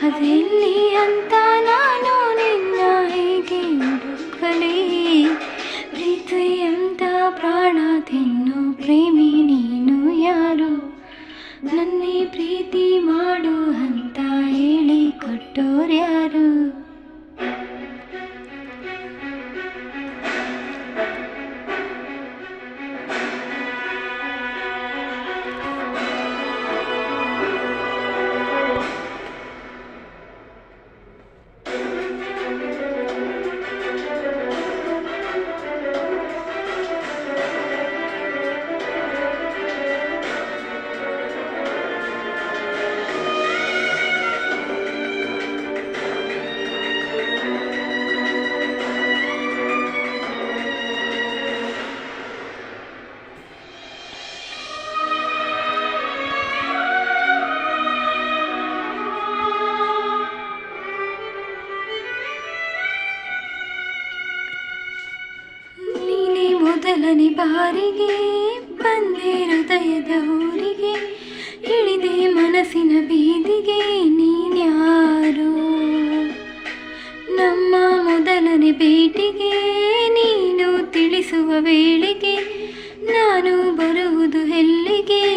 ಅದೆಲ್ಲಿ ಅಂತ ನಾನು ನಿನ್ನ ಹೇಗೆ ಹುಡುಕಲಿ ಪ್ರೀತಿ ಅಂತ ಪ್ರಾಣ ತಿನ್ನು ಪ್ರೇಮಿ ನೀನು ಯಾರು ನನ್ನೇ ಪ್ರೀತಿ ಮೊದಲನೇ ಬಾರಿಗೆ ಬಂದೆ ಹೃದಯದ ಊರಿಗೆ, ಇಳಿದೆ ಮನಸ್ಸಿನ ಬೀದಿಗೆ ನೀನ್ಯಾರು? ನಮ್ಮ ಮೊದಲನೇ ಭೇಟಿಗೆ ನೀನು ತಿಳಿಸುವ ವೇಳೆಗೆ, ನಾನು ಬರುವುದು ಎಲ್ಲಿಗೆ?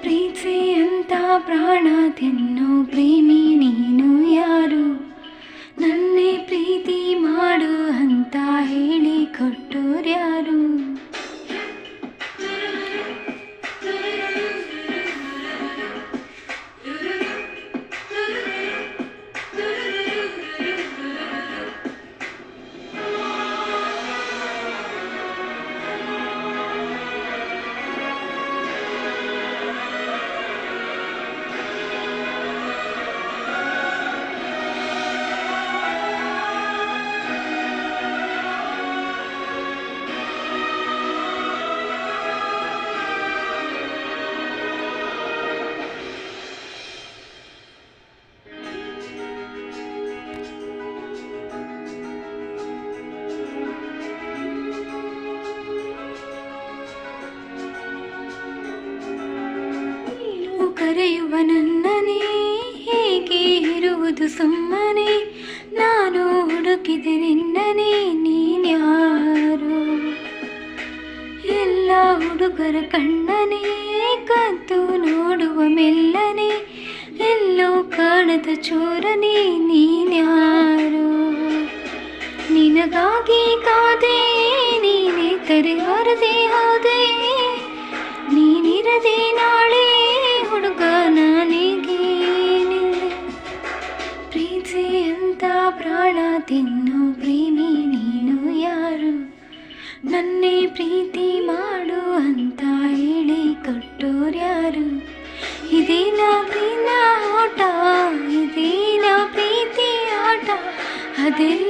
ಪ್ರೀತಿ ಅಂತ ಪ್ರಾಣ ತಿನ್ನೋ ಪ್ರೇಮಿ ನೀನು ಯಾರು? ಕರೆಯುವ ನನ್ನನೇ ಹೇಗೆ ಇರುವುದು ಸುಮ್ಮನೆ? ನಾನು ಹುಡುಕಿದೆ ನಿನ್ನನೇ ನೀನ್ಯಾರು ಎಲ್ಲ ಹುಡುಗರ ಕಣ್ಣನೇ, ಕದ್ದು ನೋಡುವ ಮೆಲ್ಲನೆ, ಎಲ್ಲೋ ಕಾಣದ ಚೋರನೇ ನೀನ್ಯಾರು ನಿನಗಾಗಿ ಕಾದೆ, ನೀನೇ ಹೊರದೆ ಹೋದೆ, ನೀನಿರದೆ ನಾಳೆ ನನ್ನೇ ಪ್ರೀತಿ ಮಾಡು ಅಂತ ಹೇಳಿ ಕಟ್ಟೋರ್ಯಾರು ಇದೇನ ಪ್ರೀನ ಆಟ? ಇದೇನ ಪ್ರೀತಿ ಆಟ? ಅದೆಲ್ಲಿ